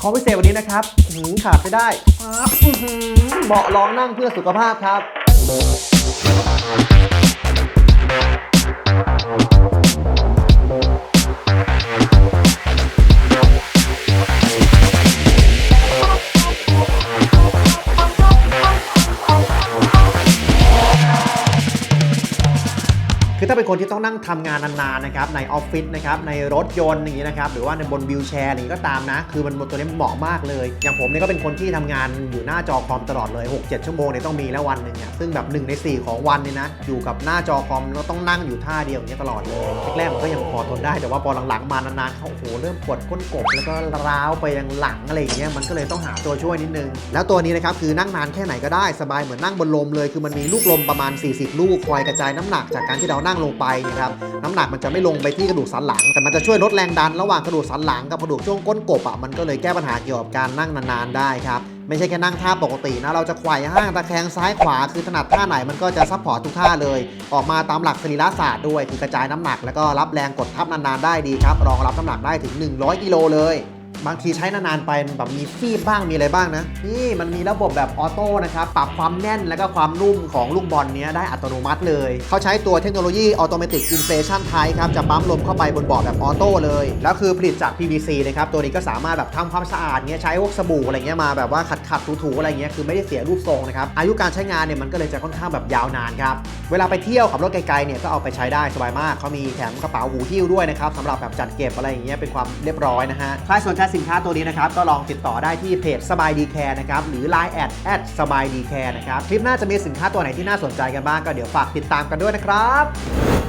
ของพิเศษวันนี้นะครับหืมขาดไม่ได้ปั๊บอื้อหือเบาะรองนั่งเพื่อสุขภาพครับ คือถ้าเป็นคนที่ต้องนั่งทำงานนานๆนะครับในออฟฟิศนะครับในรถยนต์อย่างนี้นะครับหรือว่าในบนวิวแชร์อะไรอย่างนี้ก็ตามนะ คือมันตัวนี้มันเหมาะมากเลย อย่างผมเนี่ยก็เป็นคนที่ทำงานอยู่หน้าจอคอมตลอดเลย 6-7 ชั่วโมงเนี่ยต้องมีแล้ววันหนึ่งเนี่ยซึ่งแบบ1ใน 4 ของวันเนี่ยนะอยู่กับหน้าจอคอมแล้วต้องนั่งอยู่ท่าเดียวอย่างนี้ตลอดเลยแรกๆมันก็ยังพอทนได้แต่ว่าพอหลังๆมานานๆเขาโอ้โหเริ่มปวดก้นกบแล้วก็ร้าวไปยังหลังอะไรอย่างเงี้ยมันก็เลยต้องหาตัวช่วยนิดนึง แล้วตัวนี้นะครับคือนั่งนานแค่ไหนก็ได้สบายเหมือนนั่งบนลมเลย คือมันมีลูกลมประมาณ 40 ลูกคอยกระจายน้ำหนักจากการที่เรานั่งลงไปนะครับน้ำหนักมันจะไม่ลงไปที่กระดูกสันหลัง แต่มันจะช่วยลดแรงดันระหว่างกระดูกสันหลังกับกระดูกช่วงก้นกบอะมันก็เลยแก้ปัญหาเกี่ยวกับการนั่งนานๆได้ครับไม่ใช่แค่นั่งท่าปกตินะ เราจะไขว่ห้างตะแคงซ้ายขวา คือถนัดท่าไหนมันก็จะซัพพอร์ตทุกท่าเลย ออกมาตามหลักสรีระศาสตร์ด้วย คือกระจายน้ำหนักแล้วก็รับแรงกดทับนานๆได้ดีครับ รองรับน้ำหนักได้ถึง 100 กิโลเลย บางทีใช้นานๆไปมันแบบมีฟีบบ้างมีอะไรบ้างนะ นี่มันมีระบบแบบออโต้นะครับ ปรับความแน่นแล้วก็ความนุ่มของลูกบอลเนี้ยได้อัตโนมัติเลย เขาใช้ตัวเทคโนโลยีออโตเมติกอินเฟชันไทครับ จะปั๊มลมเข้าไปบนบอร์ดแบบออโต้เลย แล้วคือผลิตจาก PVC นะครับ ตัวนี้ก็สามารถแบบทำความสะอาดเงี้ยใช้พวกสบู่อะไรเงี้ยมาแบบว่าขัดขัดถูๆอะไรเงี้ยคือไม่ได้เสียรูปทรงนะครับอายุการใช้งานเนี่ยมันก็เลยจะค่อนข้างแบบยาวนานครับเวลาไปเที่ยวขับรถไกลๆเนี่ยก็เอาไปใช้ได้สบายมากเขามีแถมกระเป๋าหูหิ้วด้วยนะครับสำหรับแบบจัดเก็บอะไรอย่างเงี้ยเป็นความเรียบร้อยนะฮะใครสนใจสินค้าตัวนี้นะครับก็ลองติดต่อได้ที่เพจสบายดีแคร์นะครับหรือ Line แอดแอดสบายดีแคร์นะครับคลิปหน้าจะมีสินค้าตัวไหนที่น่าสนใจกันบ้างก็เดี๋ยวฝากติดตามกันด้วยนะครับ